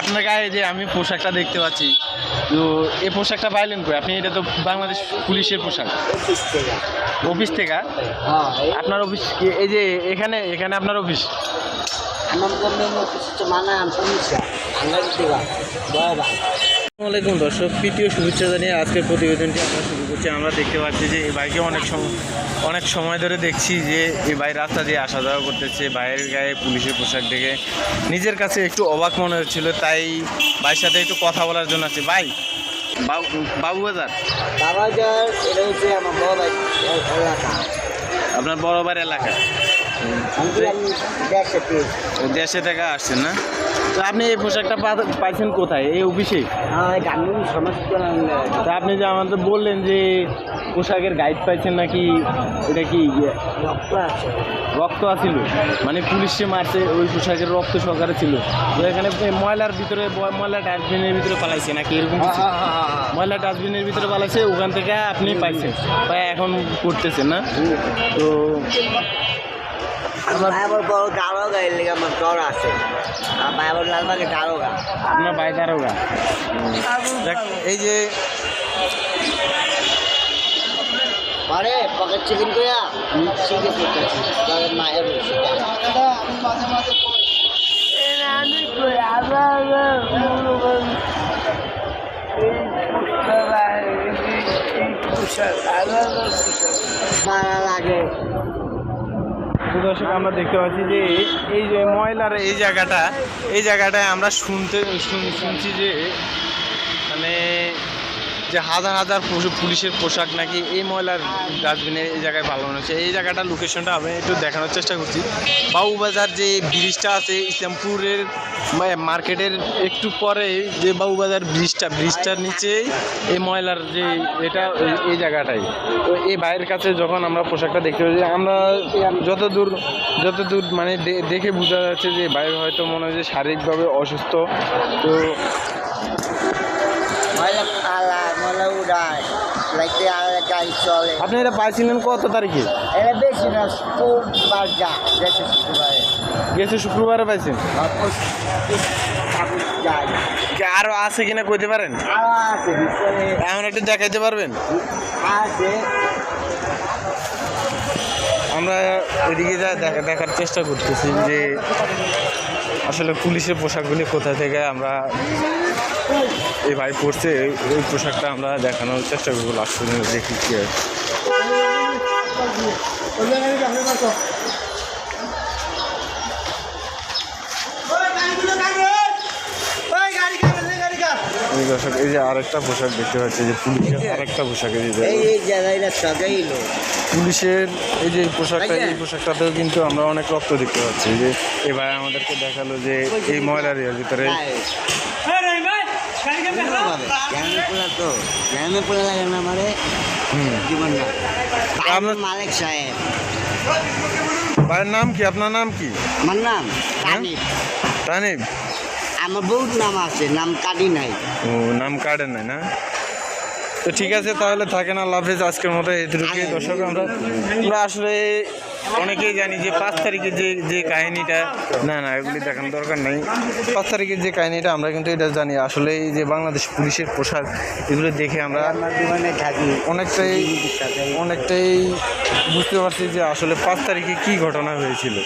আপনার গায়ে যে আমি পোশাকটা দেখতে পাচ্ছি তো এই পোশাকটা পাইলেন কই? আপনি এটা তো বাংলাদেশ পুলিশের পোশাক। অফিস থেকে? হ্যাঁ আপনার অফিস এই যে এখানে এখানে আপনার অফিস? আমার মেন অফিস হচ্ছে মানাম বড় আসসালামাইকুম দর্শক প্রীতীয় শুভেচ্ছা জানিয়ে আজকের প্রতিবেদনটি আমরা শুরু করছি। আমরা দেখতে পাচ্ছি যে এই বাইকে অনেক সময় অনেক সময় ধরে দেখছি যে এই ভাই রাস্তা দিয়ে আসা যাওয়া করতেছে। বাইরের গায়ে পুলিশের পোশাক দেখে নিজের কাছে একটু অবাক মনে হচ্ছিল তাই ভাইয়ের সাথে একটু কথা বলার জন্য আছে ভাই বাবু- বাবু বাজার বাবাজার এটা হচ্ছে আমার বড় ভাই এ- এলাকা। আপনার বড়বার এলাকা? দেশে থেকে আসছেন না? তো আপনি এই পোশাকটা পাইছেন কোথায়? এই অফিসে? হ্যাঁ তা আপনি যে আমাদের বললেন যে পোশাকের গাইড পাইছেন নাকি এটা কি ইয়ে, রক্ত আছে। আছিল। মানে পুলিশে মারছে ওই পোশাকের রক্ত সহকারে ছিল। তো এখানে ময়লার ভিতরে ময়লা ডাস্টবিনের ভিতরে পালাইছে নাকি? এরকম হ্যাঁ কিছু? হ্যাঁ ময়লা ডাস্টবিনের ভিতরে পালাইছে ওখান থেকে আপনি পাইছেন। তাই এখন করতেছেন না? তো আমার ভাই আমার বড় দারোগা এর লেগে আমার ডর আছে। আমার ভাই আমার লালবাগে দারোগা আপনার ভাই দারোগা দেখ, এই যে আরে পকেট চিকেন কইয়া মিক্সিতে করতেছি। মায়ের বসে মারা লাগে। দর্শক, আমরা দেখতে পাচ্ছি যে এই যে ময়লার এই জায়গাটা, এই জায়গাটায় আমরা শুনতে শুন- শুনছি যে মানে যে হাজার হাজার পুলিশ- পুলিশের পোশাক নাকি এই ময়লার ডাস্টবিনে এই জায়গায় পালানো হচ্ছে। এই জায়গাটা লোকেশনটা আমি একটু দেখানোর চেষ্টা করছি। বাবুবাজার যে ব্রিজটা আছে, ইসলামপুরের মার্কেটের একটু পরে যে বাবুবাজার ব্রিজটা, ব্রিজটার নিচেই এই ময়লার যে এটা, এই- জায়গাটাই। তো এই ভাইয়ের কাছে যখন আমরা পোশাকটা দেখতে পাচ্ছি আমরা যত দূর যত দূর মানে দেখে বোঝা যাচ্ছে যে ভাই হয়তো মনে হয় যে শারীরিকভাবে অসুস্থ। তো পালায় উড়ায় লাইতে আর গাড়ি চলে আপনি এটা পাইছিলেন কত তারিখে? এটা বেশি না শুক্রবার যা দেশে শুক্রবারে। গেছে শুক্রবারে পাইছেন? কি আরও আছে কিনা কইতে পারেন? এখন একটু দেখাইতে পারবেন? আছে। আমরা এদিকে যা দেখা দেখার চেষ্টা করতেছি যে আসলে পুলিশের পোশাকগুলি কোথা থেকে আমরা এই ভাই পড়ছে, এই- পোশাকটা আমরা দেখানোর চেষ্টা করব লাস্ট পর্যন্ত দেখি কি এই যে আরেকটা পোশাক দেখতে পাচ্ছি যে পুলিশের আরেকটা পোশাক পুলিশের এই যে পোশাকটা, এই পোশাকটাতেও কিন্তু আমরা অনেক রক্ত দেখতে পাচ্ছি। যে ভাই আমাদেরকে দেখাল যে এই ময়লার ভিতরে গ্রামে পোলা তো গ্রামে পোলা লাগে না আমারে হুম। আপনার- মালিক সাহেব। ভাইয়ের নাম কি? আপনার নাম কি? আমার নাম হ্যাঁ? তানিব। আমার বহুত নাম আছে নাম কাটি নাই। ও নাম কার্ডের নাই না? তো ঠিক আছে তাহলে থাকেন আল্লাহ হাফেজ। আজকের মতো দর্শক আমরা আমরা আসলে অনেকেই জানি যে পাঁচ তারিখে যে যে কাহিনীটা, না না, এগুলি দেখানোর দরকার নেই। পাঁচ তারিখের যে কাহিনীটা, আমরা কিন্তু এটা জানি। আসলে এই যে বাংলাদেশ পুলিশের পোশাক, এগুলো দেখে আমরা অনেকটাই অনেকটাই বুঝতে পারছি যে আসলে পাঁচ তারিখে কী ঘটনা হয়েছিল।